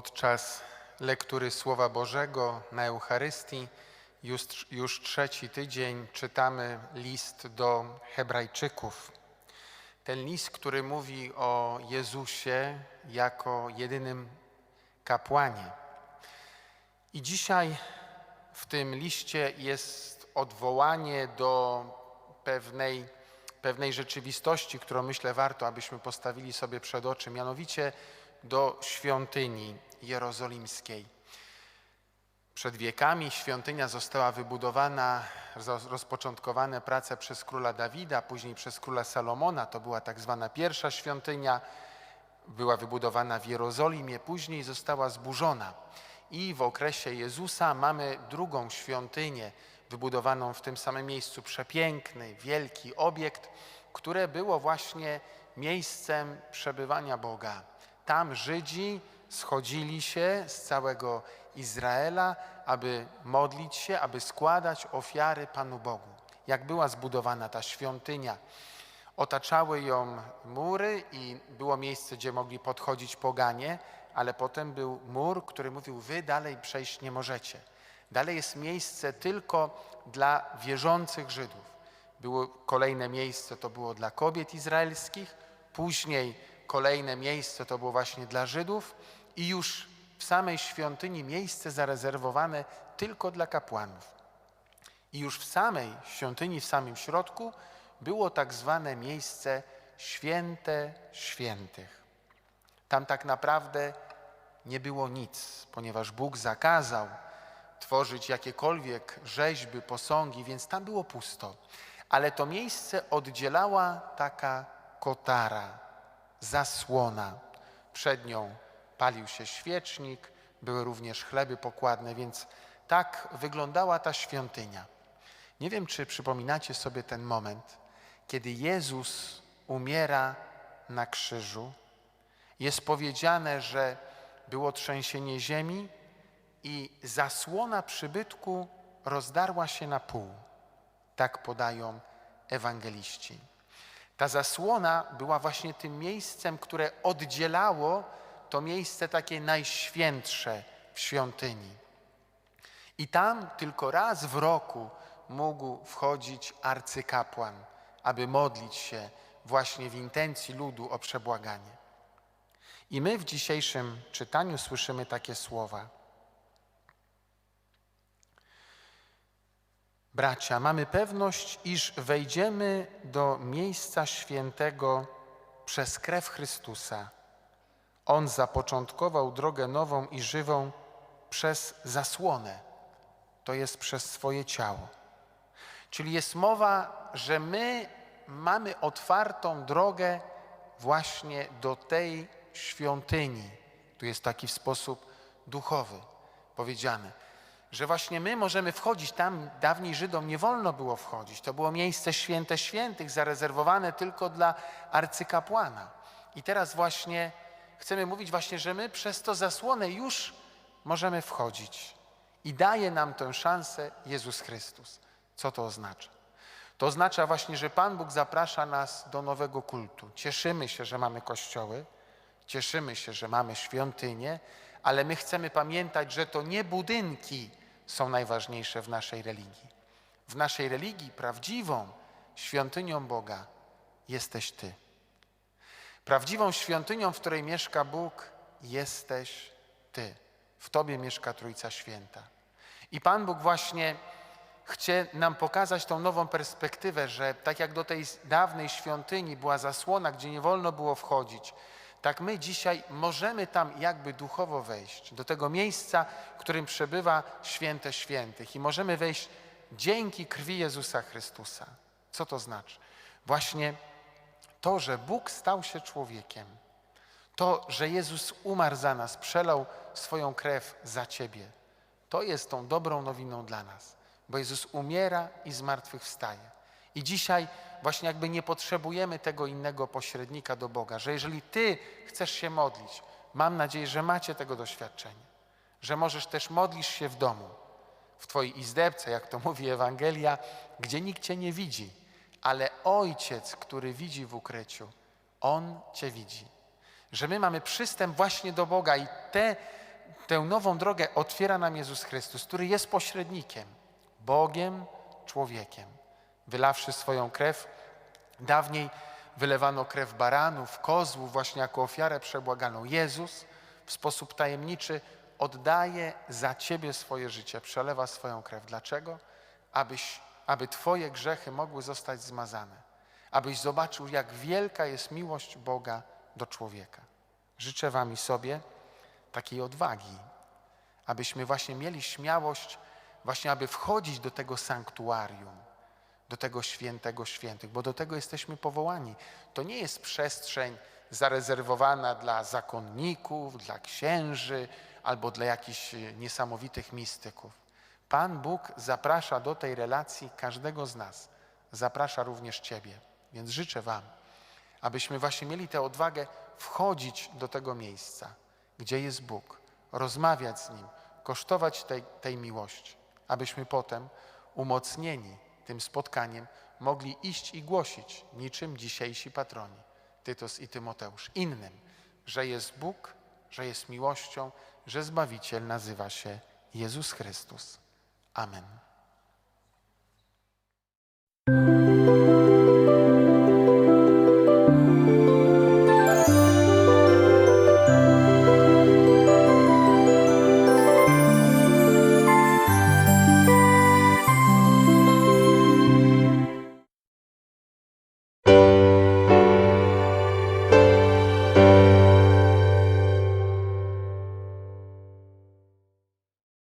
Podczas lektury Słowa Bożego na Eucharystii już, już trzeci tydzień czytamy list do Hebrajczyków. Ten list, który mówi o Jezusie jako jedynym kapłanie. I dzisiaj w tym liście jest odwołanie do pewnej, pewnej rzeczywistości, którą myślę warto, abyśmy postawili sobie przed oczy, mianowicie do świątyni jerozolimskiej. Przed wiekami świątynia została wybudowana, roz- rozpoczątkowane prace przez króla Dawida, później przez króla Salomona. To była tak zwana pierwsza świątynia, była wybudowana w Jerozolimie, później została zburzona. I w okresie Jezusa mamy drugą świątynię, wybudowaną w tym samym miejscu. Przepiękny, wielki obiekt, które było właśnie miejscem przebywania Boga. Tam Żydzi schodzili się z całego Izraela, aby modlić się, aby składać ofiary Panu Bogu. Jak była zbudowana ta świątynia? Otaczały ją mury i było miejsce, gdzie mogli podchodzić poganie, ale potem był mur, który mówił: Wy dalej przejść nie możecie. Dalej jest miejsce tylko dla wierzących Żydów. Było kolejne miejsce, to było dla kobiet izraelskich, później kolejne miejsce to było właśnie dla Żydów i już w samej świątyni miejsce zarezerwowane tylko dla kapłanów. I już w samej świątyni, w samym środku było tak zwane miejsce święte świętych. Tam tak naprawdę nie było nic, ponieważ Bóg zakazał tworzyć jakiekolwiek rzeźby, posągi, więc tam było pusto. Ale to miejsce oddzielała taka kotara, zasłona. Przed nią palił się świecznik, były również chleby pokładne, więc tak wyglądała ta świątynia. Nie wiem, czy przypominacie sobie ten moment, kiedy Jezus umiera na krzyżu. Jest powiedziane, że było trzęsienie ziemi i zasłona przybytku rozdarła się na pół. Tak podają ewangeliści. Ta zasłona była właśnie tym miejscem, które oddzielało to miejsce takie najświętsze w świątyni. I tam tylko raz w roku mógł wchodzić arcykapłan, aby modlić się właśnie w intencji ludu o przebłaganie. I my w dzisiejszym czytaniu słyszymy takie słowa. Bracia, mamy pewność, iż wejdziemy do miejsca świętego przez krew Chrystusa. On zapoczątkował drogę nową i żywą przez zasłonę, to jest przez swoje ciało. Czyli jest mowa, że my mamy otwartą drogę właśnie do tej świątyni. Tu jest taki w sposób duchowy powiedziane, że właśnie my możemy wchodzić tam. Dawniej Żydom nie wolno było wchodzić. To było miejsce święte świętych, zarezerwowane tylko dla arcykapłana. I teraz właśnie chcemy mówić właśnie, że my przez to zasłonę już możemy wchodzić. I daje nam tę szansę Jezus Chrystus. Co to oznacza? To oznacza właśnie, że Pan Bóg zaprasza nas do nowego kultu. Cieszymy się, że mamy kościoły, cieszymy się, że mamy świątynię, ale my chcemy pamiętać, że to nie budynki są najważniejsze w naszej religii. W naszej religii prawdziwą świątynią Boga jesteś Ty. Prawdziwą świątynią, w której mieszka Bóg, jesteś Ty. W Tobie mieszka Trójca Święta. I Pan Bóg właśnie chce nam pokazać tą nową perspektywę, że tak jak do tej dawnej świątyni była zasłona, gdzie nie wolno było wchodzić, tak my dzisiaj możemy tam jakby duchowo wejść, do tego miejsca, w którym przebywa święte świętych i możemy wejść dzięki krwi Jezusa Chrystusa. Co to znaczy? Właśnie to, że Bóg stał się człowiekiem, to, że Jezus umarł za nas, przelał swoją krew za Ciebie, to jest tą dobrą nowiną dla nas, bo Jezus umiera i zmartwychwstaje. I dzisiaj właśnie jakby nie potrzebujemy tego innego pośrednika do Boga, że jeżeli Ty chcesz się modlić, mam nadzieję, że macie tego doświadczenie, że możesz też modlisz się w domu, w Twojej izdebce, jak to mówi Ewangelia, gdzie nikt Cię nie widzi, ale Ojciec, który widzi w ukryciu, On Cię widzi. Że my mamy przystęp właśnie do Boga i te tę nową drogę otwiera nam Jezus Chrystus, który jest pośrednikiem, Bogiem, człowiekiem. Wylawszy swoją krew, dawniej wylewano krew baranów, kozłów, właśnie jako ofiarę przebłaganą. Jezus w sposób tajemniczy oddaje za ciebie swoje życie, przelewa swoją krew. Dlaczego? Abyś, aby twoje grzechy mogły zostać zmazane. Abyś zobaczył, jak wielka jest miłość Boga do człowieka. Życzę wam i sobie takiej odwagi, abyśmy właśnie mieli śmiałość, właśnie aby wchodzić do tego sanktuarium, do tego świętego świętych, bo do tego jesteśmy powołani. To nie jest przestrzeń zarezerwowana dla zakonników, dla księży albo dla jakichś niesamowitych mistyków. Pan Bóg zaprasza do tej relacji każdego z nas. Zaprasza również Ciebie. Więc życzę Wam, abyśmy właśnie mieli tę odwagę wchodzić do tego miejsca, gdzie jest Bóg, rozmawiać z Nim, kosztować tej, tej miłości, abyśmy potem umocnieni tym spotkaniem mogli iść i głosić, niczym dzisiejsi patroni, Tytus i Tymoteusz, innym, że jest Bóg, że jest miłością, że Zbawiciel nazywa się Jezus Chrystus. Amen.